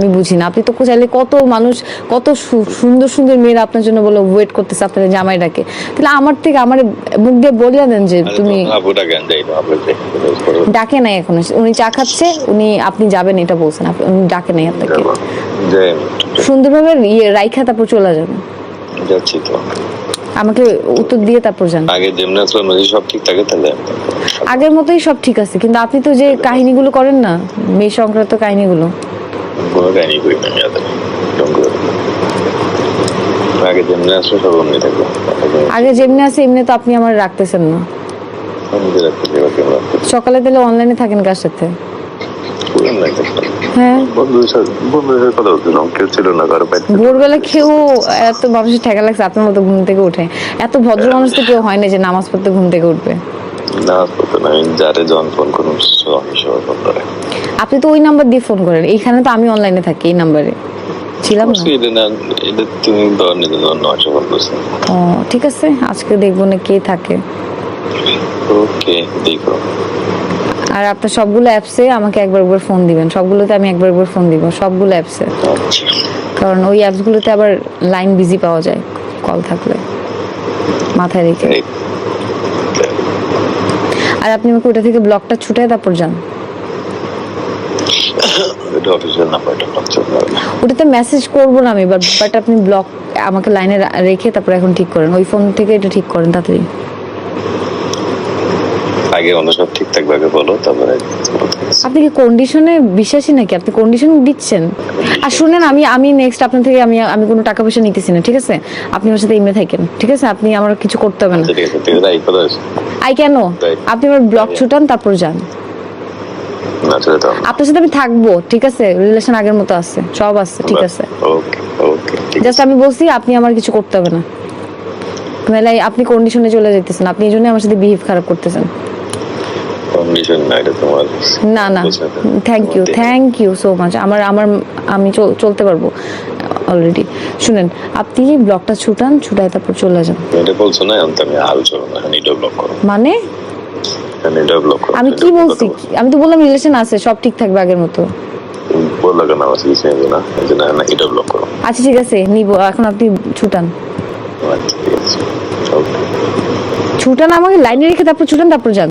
আমি বুঝি না। আপনি তো চাইলে কত মানুষ কত সুন্দর সুন্দর মেয়েরা আপনার জন্য বলে ওয়েট করতেছে আপনার জামাই ডাকে। তাহলে আমার থেকে আমার মুখ দিয়ে বলে দেন যে তুমি ডাকে নাই এখন। উনি চা খাচ্ছে উনি আপনি যাবেন এটা বলছেন উনি ডাকে নাই আপনাকে। সুন্দরভাবে ইয়ে রাইখা তারপর চলে যাবেন যাচ্ছি তো। আমাকে উত্তর দিয়ে তারপর যান। আগে যেমন যদি সব ঠিক থাকে তাহলে আগের মতোই সব ঠিক আছে কিন্তু আপনি তো যে কাহিনীগুলো করেন না মেয়ে সংক্রান্ত কাহিনীগুলো। কোনো কাহিনী করি না আমি আগে যেমন সব অমনি আগে যেমনি আছে এমনি তো আপনি আমার রাখতেছেন না। সকালে তাহলে অনলাইনে থাকেন কার সাথে? হ্যাঁ। ভোরবেলা কেউ এত মানুষের ঠেকা লাগছে আপনার মতো ঘুম থেকে উঠে। এত ভদ্র মানুষ তো কেউ হয় না যে নামাজ পড়তে ঘুম থেকে উঠবে। আপনি তো ওই নাম্বার দিয়ে ফোন করেন। এইখানে তো আমি অনলাইনে থাকি এই নাম্বারে। ছিলাম না। এটা তুমি ও ঠিক আছে। আজকে দেখব না কে থাকে। ওকে দেখো। আর আপনার সবগুলো অ্যাপসে আমাকে একবার একবার ফোন দিবেন। সবগুলোতে আমি একবার একবার ফোন দিব সবগুলো অ্যাপসে আচ্ছা। কারণ ওই অ্যাপসগুলোতে আবার লাইন বিজি পাওয়া যায় কল থাকলে। মাথায় রেখে। আর আপনি আমাকে ওটা থেকে ব্লকটা ছুটে তারপর যান। ওটাতে মেসেজ করব না আমি বাট বাট আপনি ব্লক আমাকে লাইনে রেখে তারপর এখন ঠিক করেন। ওই ফোন থেকে এটা ঠিক করেন তাড়াতাড়ি। আগে অন্য সব ঠিক থাকবে আগে বলো তারপরে আপনি কি কন্ডিশনে বিশ্বাসী নাকি? আপনি কন্ডিশন দিচ্ছেন। আর শুনেন আমি আমি নেক্সট আপনার থেকে আমি আমি কোনো টাকা পয়সা নিতেছি না ঠিক আছে? আপনি আমার সাথে ইমে থাকেন ঠিক আছে? আপনি আমার কিছু করতে হবে না। ঠিক আছে ঠিক আছে এই কথা আছে। I can? আপনি আমার ব্লক ছুটান তারপর যান। আপনার সাথে আমি থাকব ঠিক আছে? রিলেশন আগের মতো আছে সব আছে ঠিক আছে। জাস্ট আমি বলছি আপনি আমার কিছু করতে হবে না। মেলাই আপনি কন্ডিশনে চলে যেতেছেন আপনি এই জন্য আমার সাথে বিহেভ খারাপ করতেছেন। না না। Thank you thank you so much আমার আমার আমি চল- চলতে পারব। অলরেডি শুনেন আপনি ব্লকটা ছুটান ছুটায় তারপর চলে যান। এটা বলছো না তো আমি হাল চলো না এটা ব্লক করো। মানে? এখন এটা ব্লক করো আমি কি বলছি? আমি তো বললাম রিলেশন আছে সব ঠিক থাকবে আগের মতো। বলল কেন? আমার কিছু না। না এটা ব্লক করো। আচ্ছা ঠিক আছে নিব এখন আপনি ছুটান। আচ্ছা আছে। ছুটান আমাকে লাইনে রেখে তারপর ছুটান তারপর যান।